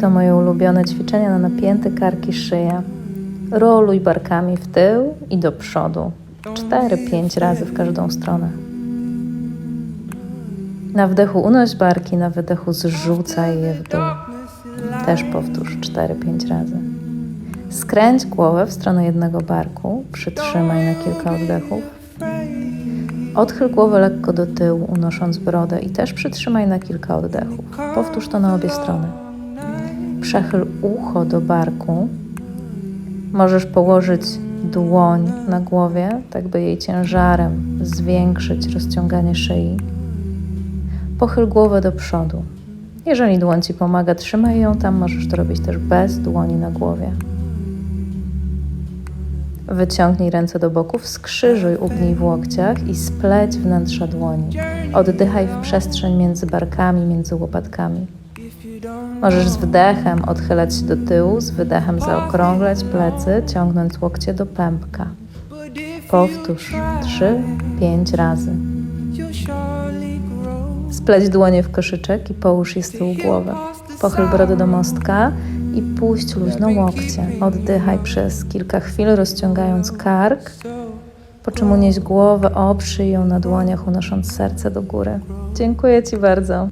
To moje ulubione ćwiczenia na napięty kark i szyję. Roluj barkami w tył i do przodu. 4-5 razy w każdą stronę. Na wdechu unoś barki, na wydechu zrzucaj je w dół. Też powtórz 4-5 razy. Skręć głowę w stronę jednego barku, przytrzymaj na kilka oddechów. Odchyl głowę lekko do tyłu, unosząc brodę i też przytrzymaj na kilka oddechów. Powtórz to na obie strony. Przechyl ucho do barku. Możesz położyć dłoń na głowie, tak by jej ciężarem zwiększyć rozciąganie szyi. Pochyl głowę do przodu. Jeżeli dłoń Ci pomaga, trzymaj ją tam, możesz to robić też bez dłoni na głowie. Wyciągnij ręce do boków, skrzyżuj, ugnij w łokciach i spleć wnętrza dłoni. Oddychaj w przestrzeń między barkami, między łopatkami. Możesz z wdechem odchylać się do tyłu, z wydechem zaokrąglać plecy, ciągnąc łokcie do pępka. Powtórz 3-5 razy. Spleć dłonie w koszyczek i połóż je z tyłu głowy. Pochyl brodę do mostka i puść luźno łokcie. Oddychaj przez kilka chwil, rozciągając kark, po czym unieś głowę, oprzyj ją na dłoniach, unosząc serce do góry. Dziękuję Ci bardzo.